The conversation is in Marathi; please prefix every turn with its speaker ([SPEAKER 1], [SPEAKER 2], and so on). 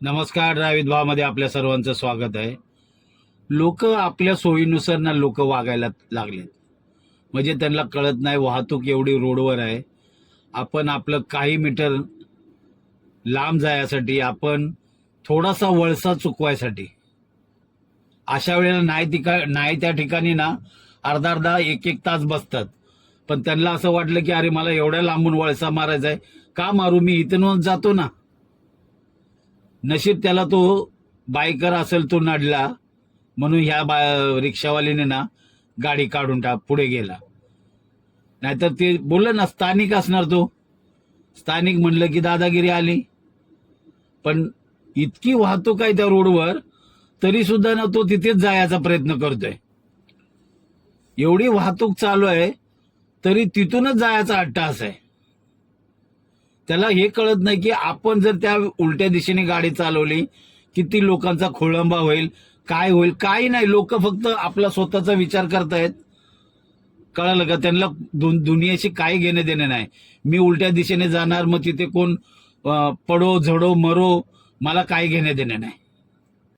[SPEAKER 1] नमस्कार ड्रावित भावामध्ये आपल्या सर्वांचं स्वागत आहे. लोक आपल्या सोयीनुसार ना लोक वागायला लागलेत. म्हणजे त्यांना कळत नाही वाहतूक एवढी रोडवर आहे. आपण आपलं काही मीटर लांब जायसाठी आपण थोडासा वळसा चुकवायसाठी. अशा वेळेला नाही तिका नाही त्या ठिकाणी ना अर्धा अर्धा एक एक तास बसतात. पण त्यांना असं वाटलं की अरे मला एवढ्या लांबून वळसा मारायचा आहे. का मारू? मी इथूनच जातो ना. नशीब त्याला तो बायकर असेल तो नडला म्हणून ह्या बा रिक्षावालीने ना गाडी काढून टाक पुढे गेला. नाहीतर ते बोललं ना स्थानिक असणार तो. स्थानिक म्हणलं की दादागिरी आली. पण इतकी वाहतूक आहे त्या रोडवर तरी सुद्धा ना तो तिथेच जायचा प्रयत्न करतोय. एवढी वाहतूक चालू आहे तरी तिथूनच जायचा अट्टास आहे. त्याला हे कळत नाही की आपण जर त्या उलट्या दिशेने गाडी चालवली किती लोकांचा खोळंबा होईल काय होईल काही नाही. लोक फक्त आपला स्वतःचा विचार करतायत. कळालं का? त्यांना दु- दुनियाशी काही घेणे देणे नाही. मी उलट्या दिशेने जाणार मग तिथे कोण पडो झडो मरो मला काही घेणे देणे नाही.